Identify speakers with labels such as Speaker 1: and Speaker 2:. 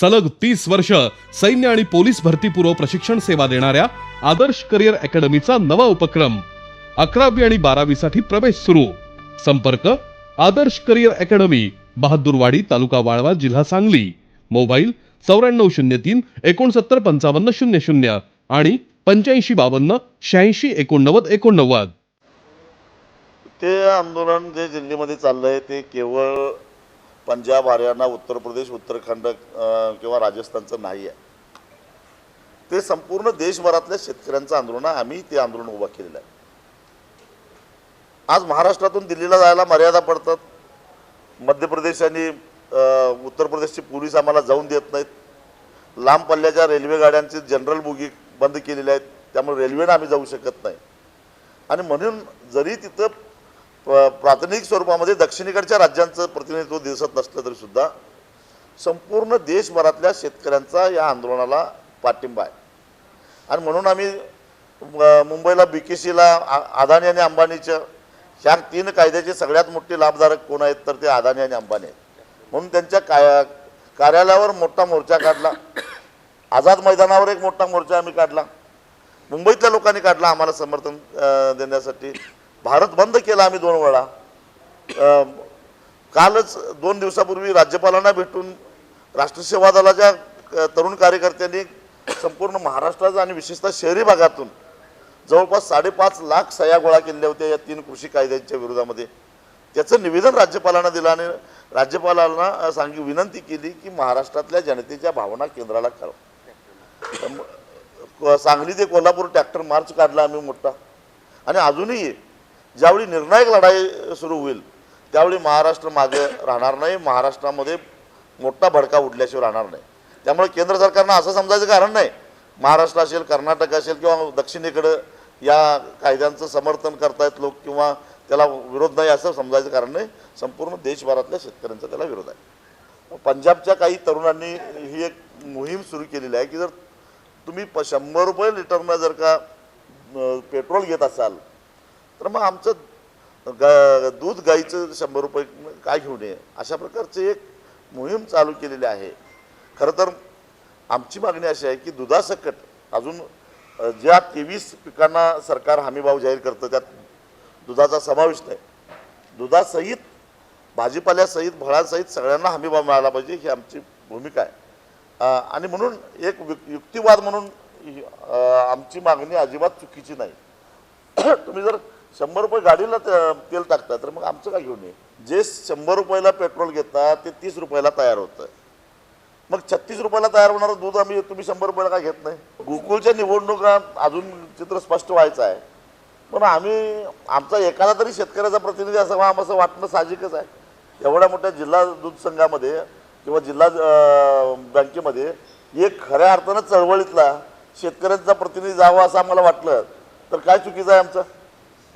Speaker 1: सलग तीस वर्ष सैन्य आणि पोलीस भरतीपूर्व प्रशिक्षण सेवा देणाऱ्या आदर्श करिअर अकॅडमीचा नवा उपक्रम अकरावी आणि बारावी साठी प्रवेश सुरू. संपर्क आदर्श करिअर अकॅडमी बहादूरवाडी तालुका वाळवा जिल्हा सांगली. मोबाईल चौऱ्याण्णव शून्य तीन एकोणसत्तर पंचावन्न शून्य शून्य आणि पंच्याऐंशी बावन्न शहाऐंशी एकोणनव्वद एकोणनव्वद.
Speaker 2: ते आंदोलन जे दिल्लीमध्ये चाललंय ते केवळ पंजाब हरियाणा उत्तर प्रदेश उत्तराखंड किंवा राजस्थानचं नाही आहे ते संपूर्ण देशभरातल्या शेतकऱ्यांचं आंदोलन आम्ही ते आंदोलन उभं केलेलं आहे. आज महाराष्ट्रातून दिल्लीला जायला मर्यादा पडतात. मध्य प्रदेश आणि उत्तर प्रदेशची पोलीस आम्हाला जाऊन देत नाहीत. लांब पल्ल्याच्या रेल्वे गाड्यांची जनरल बोगी बंद केलेल्या आहेत. त्यामुळे रेल्वेनं आम्ही जाऊ शकत नाही. आणि म्हणून जरी तिथं प्राथमिक स्वरूपामध्ये दक्षिणेकडच्या राज्यांचं प्रतिनिधित्व दिसत नसलं तरी सुद्धा संपूर्ण देशभरातल्या शेतकऱ्यांचा या आंदोलनाला पाठिंबा आहे. आणि म्हणून आम्ही मुंबईला बी के सीला अदानी आणि अंबानीच्या ह्या तीन कायद्याचे सगळ्यात मोठे लाभधारक कोण आहेत तर ते अदानी आणि अंबानी आहेत. म्हणून त्यांच्या काय कार्यालयावर मोठा मोर्चा काढला. आझाद मैदानावर एक मोठा मोर्चा आम्ही काढला. मुंबईतल्या लोकांनी काढला आम्हाला समर्थन देण्यासाठी. भारत बंद केला आम्ही दोन वेळा. कालच दोन दिवसापूर्वी राज्यपालांना भेटून राष्ट्रीय सेवा दलाच्या तरुण कार्यकर्त्यांनी संपूर्ण महाराष्ट्राचा आणि विशेषतः शहरी भागातून जवळपास साडेपाच लाख सह्या गोळा केलेल्या होत्या या तीन कृषी कायद्यांच्या विरोधामध्ये. त्याचं निवेदन राज्यपालांना दिलं आणि राज्यपालांना सांगी विनंती केली की महाराष्ट्रातल्या जनतेच्या भावना केंद्राला करा. सांगली ते कोल्हापूर ट्रॅक्टर मार्च काढला आम्ही मोठा. आणि अजूनही ज्यावेळी निर्णायक लढाई सुरू होईल त्यावेळी महाराष्ट्र मागे राहणार नाही महाराष्ट्रामध्ये मोठा भडका उडल्याशिवाय राहणार नाही. त्यामुळे केंद्र सरकारनं असं समजायचं कारण नाही. महाराष्ट्र असेल कर्नाटक असेल किंवा दक्षिणेकडं या कायद्यांचं समर्थन करतायत लोक किंवा त्याला विरोध नाही असं समजायचं कारण नाही. संपूर्ण देशभरातल्या शेतकऱ्यांचा त्याला विरोध आहे. पंजाबच्या काही तरुणांनी ही एक मोहीम सुरू केलेली आहे की जर तुम्ही प शंभर रुपये लिटरनं जर का पेट्रोल घेत असाल तर मग आमचं ग दूध गाईचं शंभर रुपये काय घेऊन ये अशा प्रकारचे एक मोहीम चालू केलेली आहे. खरं तर आमची मागणी अशी आहे की दुधासकट अजून ज्या तेवीस पिकांना सरकार हमीभाव जाहीर करतं त्यात दुधाचा समावेश नाही. दुधासहित भाजीपाल्यासहित फळांसहित सगळ्यांना हमीभाव मिळाला पाहिजे ही आमची भूमिका आहे. आणि म्हणून एक युक्तिवाद म्हणून आमची मागणी अजिबात चुकीची नाही. तुम्ही जर शंभर रुपये गाडीला तेल टाकतात तर मग आमचं काय घेऊन ये? जे शंभर रुपयाला पेट्रोल घेतात ते तीस रुपयाला तयार होतं. मग छत्तीस रुपयाला तयार होणारं दूध आम्ही तुम्ही शंभर रुपयाला काय घेत नाही? गोकुळच्या निवडणुका अजून चित्र स्पष्ट व्हायचं आहे. पण आम्ही आमचा एखादा तरी शेतकऱ्याचा प्रतिनिधी असावा आम्हाला असं वाटणं साहजिकच आहे. एवढ्या मोठ्या जिल्हा दूध संघामध्ये किंवा जिल्हा बँकेमध्ये एक खऱ्या अर्थानं चळवळीतला शेतकऱ्यांचा प्रतिनिधी जावा असं आम्हाला वाटलं. तर काय चुकीचं आहे आमचं?